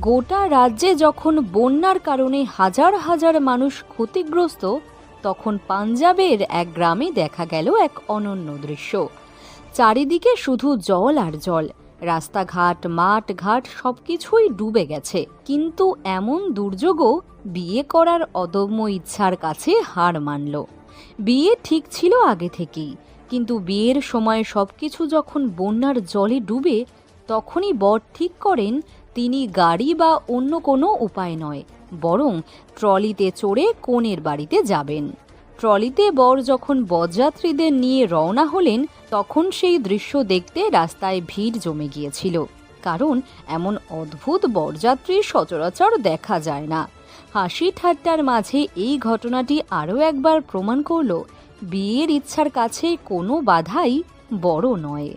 গোটা রাজ্যে যখন বন্যার কারণে হাজার হাজার মানুষ ক্ষতিগ্রস্ত, তখন পাঞ্জাবের এক গ্রামে দেখা গেল এক অনন্য দৃশ্য। চারিদিকে শুধু জল আর জল। রাস্তাঘাট মাঠ ঘাট সবকিছুই ডুবে গেছে। কিন্তু এমন দুর্যোগও বিয়ে করার অদম্য ইচ্ছার কাছে হার মানল। বিয়ে ঠিক ছিল আগে থেকেই। কিন্তু বিয়ের সময় সবকিছু যখন বন্যার জলে ডুবে, তখনই বর ঠিক করেন তিনি গাড়ি বা অন্য কোনো উপায় নয়, বরং ট্রলিতে চড়ে কনের বাড়িতে যাবেন। ট্রলিতে বর যখন বরযাত্রীদের নিয়ে রওনা হলেন, তখন সেই দৃশ্য দেখতে রাস্তায় ভিড় জমে গিয়েছিল, কারণ এমন অদ্ভুত বরযাত্রী সচরাচর দেখা যায় না। হাসি ঠাট্টার মাঝে এই ঘটনাটি আরও একবার প্রমাণ করল, বিয়ের ইচ্ছার কাছে কোনো বাধাই বড় নয়।